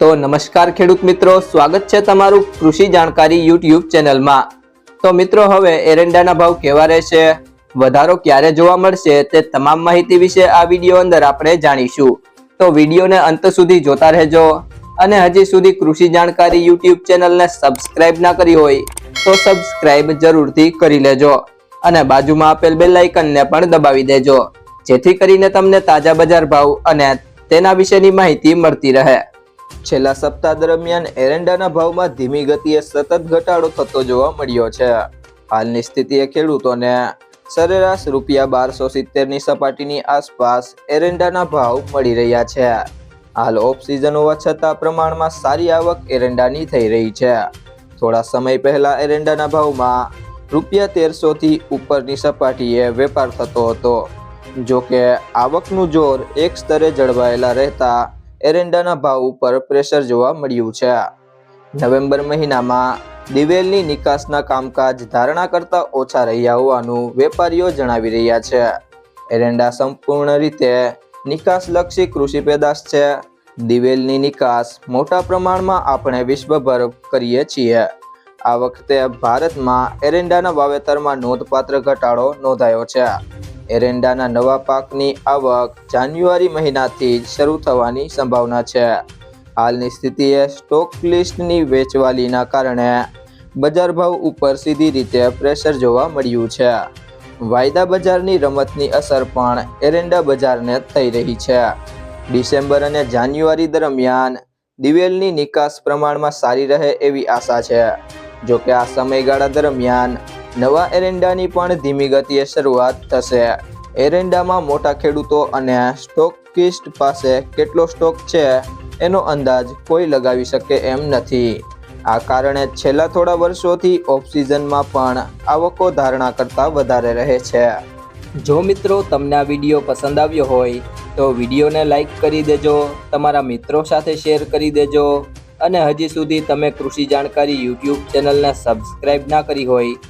તો નમસ્કાર ખેડૂત મિત્રો, સ્વાગત છે તમારું કૃષિ જાણકારી યુટ્યુબ ચેનલમાં. તો મિત્રો, હવે એરંડાના ભાવ કેવા રહેશે, વધારો ક્યારે જોવા મળશે તે તમામ માહિતી વિશે આ વીડિયો અંદર આપણે જાણીશું. તો વિડીયોને અંત સુધી જોતા રહેજો અને હજી સુધી કૃષિ જાણકારી યુટ્યુબ ચેનલને સબસ્ક્રાઇબ ના કરી હોય તો સબસ્ક્રાઇબ જરૂરથી કરી લેજો અને બાજુમાં આપેલ બેલ આઇકનને પણ દબાવી દેજો, જેથી કરીને તમને તાજા બજાર ભાવ અને તેના વિશેની માહિતી મળતી રહે. છેલ્લા સપ્તાહ દરમિયાન એરંડાના ભાવમાં ધીમી ગતિએ સતત ઘટાડો થતો જોવા મળ્યો છે. હાલની સ્થિતિએ ખેડૂતોને સરેરાશ રૂપિયા બારસો સિત્તેરની સપાટીની આસપાસ એરંડાના ભાવ મળી રહ્યા છે. હાલ ઓફ સિઝન હોવા છતાં પ્રમાણમાં સારી આવક એરંડાની થઈ રહી છે. થોડા સમય પહેલા એરંડાના ભાવમાં રૂપિયા તેરસોથી ઉપરની સપાટીએ વેપાર થતો હતો. જો કે આવકનું જોર એક સ્તરે જળવાયેલા રહેતા એરંડાના ભાવ ઉપર પ્રેશર જોવા મળ્યું છે. નવેમ્બર મહિનામાં દિવેલની નિકાસના કામકાજ ધારણા કરતા ઓછા રહ્યા હોવાનું વેપારીઓ જણાવી રહ્યા છે. એરંડા સંપૂર્ણ રીતે નિકાસલક્ષી કૃષિ પેદાશ છે. દિવેલની નિકાસ મોટા પ્રમાણમાં આપણે વિશ્વભર કરીએ છીએ. આ વખતે ભારતમાં એરંડાના વાવેતરમાં નોંધપાત્ર ઘટાડો નોંધાયો છે. એરંડાના નવા પાકની આવક જાન્યુઆરી મહિનાથી જ શરૂ થવાની સંભાવના છે. હાલની સ્થિતિએ સ્ટોક લિસ્ટની વેચવાલીના કારણે બજાર ભાવ ઉપર સીધી રીતે પ્રેશર જોવા મળ્યું છે. વાયદા બજારની રમતની અસર પણ એરંડા બજારને થઈ રહી છે. ડિસેમ્બર અને જાન્યુઆરી દરમિયાન દિવેલની નિકાસ પ્રમાણમાં સારી રહે એવી આશા છે. જો કે આ સમયગાળા દરમિયાન નવા એરંડાની પણ ધીમી ગતિએ શરૂઆત થશે. એરંડામાં મોટા ખેડૂતો અને સ્ટોકિસ્ટ પાસે કેટલો સ્ટોક છે, એનો અંદાજ કોઈ લગાવી શકે એમ નથી. આ કારણે છેલ્લા થોડા વર્ષોથી ઓફસીઝનમાં પણ આવકો ધારણા કરતાં વધારે રહે છે. જો મિત્રો તમને આ વીડિયો પસંદ આવ્યો હોય, તો વિડીયોને લાઈક કરી દેજો, તમારા મિત્રો સાથે શેર કરી દેજો અને હજી સુધી તમે કૃષિ જાણકારી યુટ્યુબ ચેનલને સબસ્ક્રાઈબ ના કરી હોય